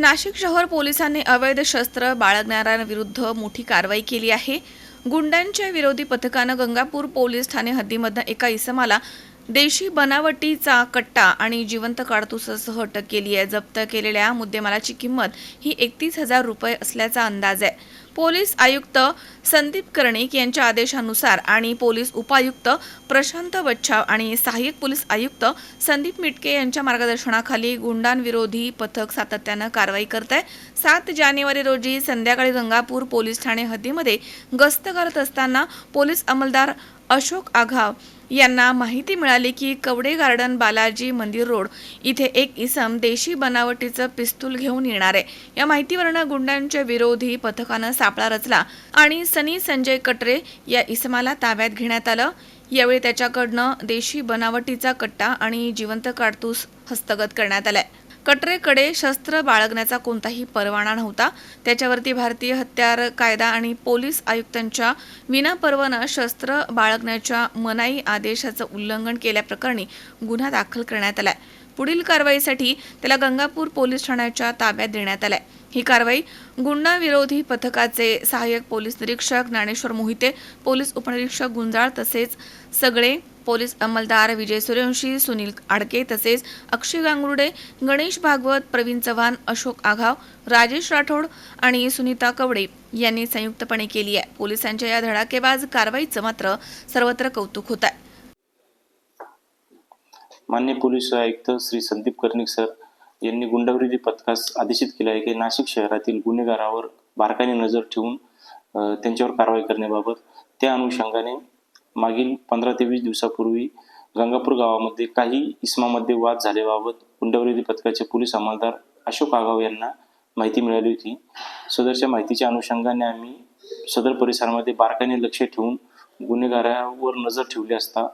नाशिक शहर पोलिसांनी अवैध शस्त्र बाळगणाऱ्यांविरुद्ध मोठी कारवाई केली आहे. गुंडांच्या विरोधी पथकानं गंगापूर पोलीस ठाणे हद्दीमधनं एका इसमाला देशी बनावटीचा कट्टा आणि जिवंत काडतुसासह अटक केली आहे. जप्त केलेल्या मुद्देमालाची किंमत ही एकतीस हजार रुपये असल्याचा अंदाज आहे. पोलीस आयुक्त संदीप कर्णिक यांच्या आदेशानुसार आणि पोलीस उपायुक्त प्रशांत बच्छाव आणि सहाय्यक पोलीस आयुक्त संदीप मिटके यांच्या मार्गदर्शनाखाली गुंडांविरोधी पथक सातत्यानं कारवाई करत आहे. सात जानेवारी रोजी संध्याकाळी गंगापूर पोलीस ठाणे हद्दीमध्ये गस्त करत असताना पोलीस अंमलदार अशोक आघाव यांना माहिती मिळाली की कवडे गार्डन बालाजी मंदिर रोड इथे एक इसम देशी बनावटीचं पिस्तूल घेऊन येणार आहे. या माहितीवरनं गुंडांच्या विरोधी पथकानं सापळा रचला आणि सनी संजय कटरे या इसमाला ताब्यात घेण्यात आलं. यावेळी त्याच्याकडनं देशी बनावटीचा कट्टा आणि जिवंत काडतूस हस्तगत करण्यात आलाय. कटरेकडे शस्त्र बाळगण्याचा कोणताही परवाना नव्हता. त्याच्यावरती भारतीय हत्यार कायदा आणि पोलीस आयुक्तांच्या विनापरवाना शस्त्र बाळगण्याच्या मनाई आदेशाचं उल्लंघन केल्याप्रकरणी गुन्हा दाखल करण्यात आलाय. पुढील कारवाईसाठी त्याला गंगापूर पोलीस ठाण्याच्या ताब्यात देण्यात आलाय. ही कारवाई गुंडाविरोधी पथकाचे सहाय्यक पोलीस निरीक्षक ज्ञानेश्वर मोहिते पोलीस उपनिरीक्षक गुंजाळ तसेच सगळे पोलीस अंमलदार विजय सूर्यवंशी सुनील आडके तसेच अक्षय गांगुर्डे गणेश भागवत प्रवीण चव्हाण अशोक आघाव राजेश राठोड आणि सुनीता कवडे यांनी संयुक्तपणे केली आहे. पोलिसांच्या या धडाकेबाज कारवाईचं मात्र सर्वत्र कौतुक होत आहे. मान्य पोलीस आयुक्त श्री संदीप कर्णिक सर यांनी गुंडाविरोधी पथकास आदेशित केले आहे की नाशिक शहरातील गुन्हेगारावर बारकाईने नजर ठेवून त्यांच्यावर कारवाई करण्याबाबत त्या अनुषंगाने मागील पंधरा ते वीस दिवसापूर्वी गंगापूर गावामध्ये काही इस्मामध्ये वाद झाल्याबाबत गुंडाविरोधी पथकाचे पोलीस अंमलदार अशोक आगाव यांना माहिती मिळाली होती. सदरच्या माहितीच्या अनुषंगाने आम्ही सदर परिसरामध्ये बारकाईने लक्ष ठेवून गुन्हेगारावर नजर ठेवली असता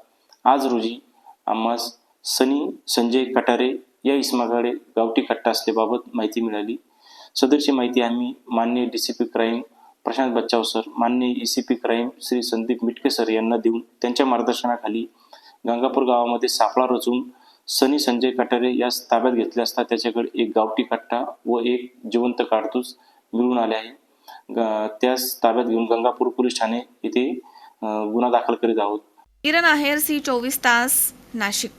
आज रोजी आम्हास सनी संजय कटारे या इसमाकडे गावठी कट्टा असल्याबाबत माहिती मिळाली. सदरची माहिती आम्ही मान्य D C P crime Prashant Bachchav sir मान्य E C P crime Shri Sandeep Mitke sir यांना देऊन त्यांच्या मार्गदर्शनाखाली गंगापूर गावामध्ये सापळा रचून सनी संजय कटारे यास ताब्यात घेतले असता त्याच्याकडे एक गावठी कट्टा व एक जिवंत काडतूस मिळून आले आहे. ग- त्यास ताब्यात घेऊन गंगापूर पोलीस ठाणे येथे गुन्हा दाखल करीत आहोत. किरण आहेर सी चोवीस तास नाशिक.